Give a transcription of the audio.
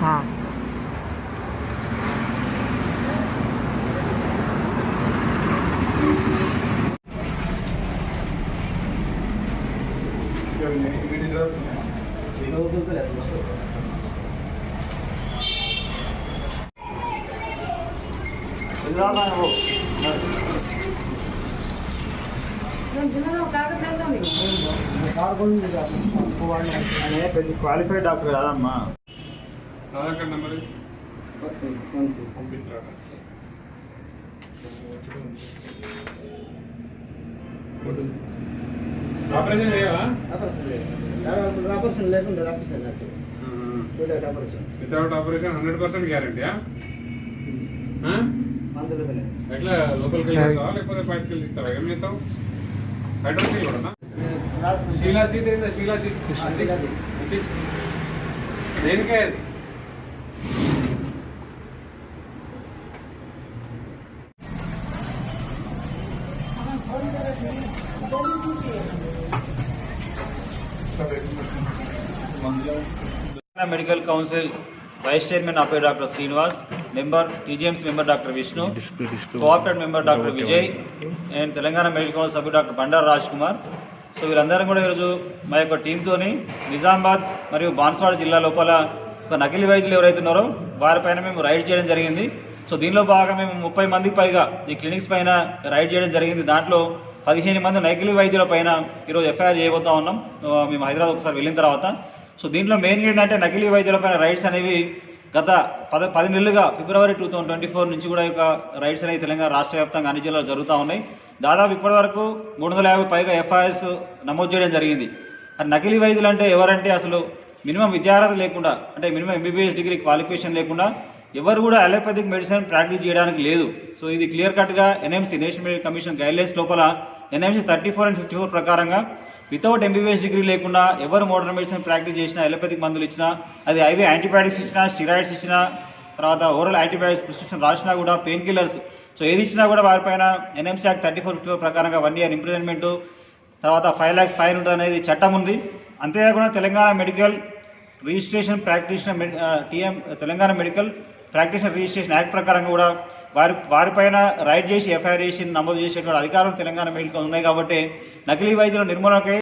हाँ Gracias. ఆ. Qualified doctor కాదమ్మా. ఆధార్ కార్డ్ నెంబర్ పంపించారా? ఆపరేషన్ చేయవా? ఆపరేషన్ లేకుండా without operation without operation hundred percent గ్యారంటీయా ఎట్లా లోపలికి వెళ్ళి లేకపోతే బయటకు వెళ్ళి ఇస్తావా ఏం చేస్తావు? హైడ్రోసిల్ కూడా శీలాజీత్ ఏందా శీలాజీత్ అంటించు. దేనికే అది medical council vice chairman Appaiah doctor Srinivas member TGMC member doctor Vishnu cooperate member doctor Vijay and Telangana medical council సభ్యుడు డాక్టర్ బండారు రాజ్ కుమార్. సో వీరందరం కూడా ఈరోజు మా యొక్క టీంతోని నిజామాబాద్ మరియు బాన్స్వాడ జిల్లా లోపల ఒక నకిలీ వైద్యులు ఎవరైతే ఉన్నారో వారిపైన మేము రైడ్ చేయడం జరిగింది. సో దీనిలో భాగంగా మేము ముప్పై మందికి పైగా ఈ క్లినిక్స్ పైన రైడ్ చేయడం జరిగింది. దాంట్లో పదిహేను మంది నకిలీ వైద్యుల పైన ఈరోజు ఎఫ్ఐఆర్ చేయబోతా ఉన్నాం. మేము హైదరాబాద్ ఒకసారి వెళ్ళిన తర్వాత. సో దీంట్లో మెయిన్ ఏంటంటే నకిలీ వైద్యులపైన రైడ్స్ అనేవి గత పద పది నెలలుగా February two thousand twenty four నుంచి కూడా ఈ యొక్క రైడ్స్ అనేవి తెలంగాణ రాష్ట్ర వ్యాప్తంగా అన్ని జిల్లాలు జరుగుతూ ఉన్నాయి. దాదాపు ఇప్పటి వరకు మూడు వందల యాభై పైగా ఎఫ్ఐఆర్స్ నమోదు చేయడం జరిగింది. నకిలీ వైద్యులు అంటే ఎవరంటే అసలు మినిమం విద్యార్హత లేకుండా అంటే మినిమం ఎంబీబీఎస్ డిగ్రీ క్వాలిఫికేషన్ లేకుండా ఎవరు కూడా అలోపతిక్ మెడిసిన్ ప్రాక్టీస్ చేయడానికి లేదు. సో ఇది క్లియర్ కట్గా NMC national medical commission guidelines లోపల NMC thirty four and fifty four ప్రకారంగా వితౌట్ ఎంబీబీఎస్ డిగ్రీ లేకుండా ఎవరు మోడర్న్ మెడిసిన్ ప్రాక్టీస్ చేసినా ఎలోపతిక్ మందులు ఇచ్చినా అది ఐవీ యాంటీబయాటిక్స్ ఇచ్చినా స్టిరాయిడ్స్ ఇచ్చినా తర్వాత ఓరల్ యాంటీబయాటిక్స్ ప్రిస్క్రిప్షన్ రాసినా కూడా పెయిన్ కిల్లర్స్ సో ఏది ఇచ్చినా కూడా వారిపైన NMC act thirty four fifty four ప్రకారంగా వన్ ఇయర్ ఇంప్రిజన్మెంట్ తర్వాత ఫైవ్ ల్యాక్స్ ఫైన్ ఉంటుంది అనేది చట్టం ఉంది. అంతేకాకుండా Telangana medical registration practitioner TM Telangana medical practitioner registration act ప్రకారంగా కూడా వారి వారిపైన రైడ్ చేసి ఎఫ్ఐఆర్ చేసి నమోదు చేసేటువంటి అధికారం తెలంగాణ మెడికల్ ఉన్నాయి కాబట్టి నకిలీ వైద్యుల నిర్మూలనకై